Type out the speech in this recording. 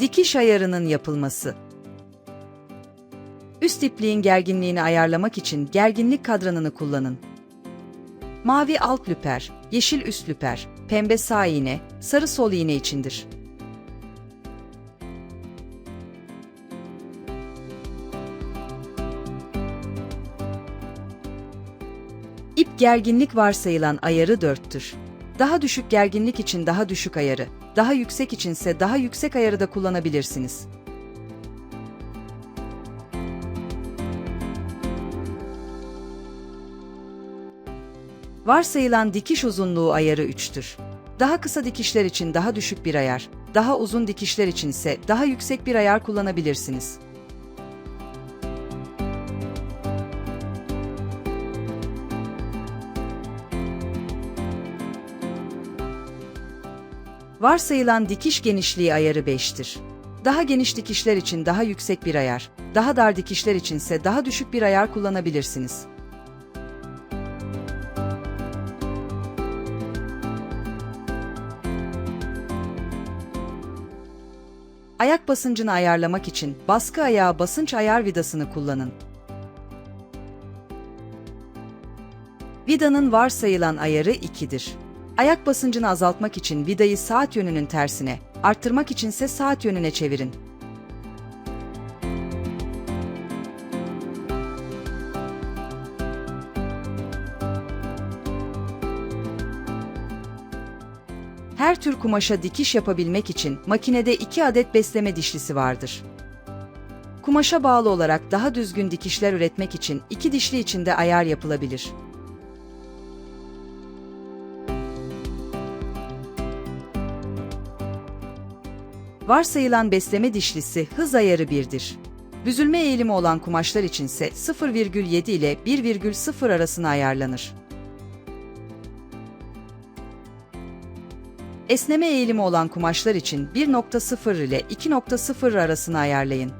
Dikiş ayarının yapılması. Üst ipliğin gerginliğini ayarlamak için gerginlik kadranını kullanın. Mavi alt lüper, yeşil üst lüper, pembe sağ iğne, sarı sol iğne içindir. İp gerginlik varsayılan ayarı 4'tür. Daha düşük gerginlik için daha düşük ayarı, daha yüksek içinse daha yüksek ayarı da kullanabilirsiniz. Varsayılan dikiş uzunluğu ayarı 3'tür. Daha kısa dikişler için daha düşük bir ayar, daha uzun dikişler için ise daha yüksek bir ayar kullanabilirsiniz. Varsayılan dikiş genişliği ayarı 5'tir. Daha geniş dikişler için daha yüksek bir ayar, daha dar dikişler içinse daha düşük bir ayar kullanabilirsiniz. Ayak basıncını ayarlamak için baskı ayağı basınç ayar vidasını kullanın. Vidanın varsayılan ayarı 2'dir. Ayak basıncını azaltmak için vidayı saat yönünün tersine, arttırmak içinse saat yönüne çevirin. Her tür kumaşa dikiş yapabilmek için makinede 2 adet besleme dişlisi vardır. Kumaşa bağlı olarak daha düzgün dikişler üretmek için iki dişli içinde ayar yapılabilir. Varsayılan besleme dişlisi hız ayarı 1'dir. Büzülme eğilimi olan kumaşlar içinse 0,7 ile 1,0 arasına ayarlanır. Esneme eğilimi olan kumaşlar için 1.0 ile 2.0 arasını ayarlayın.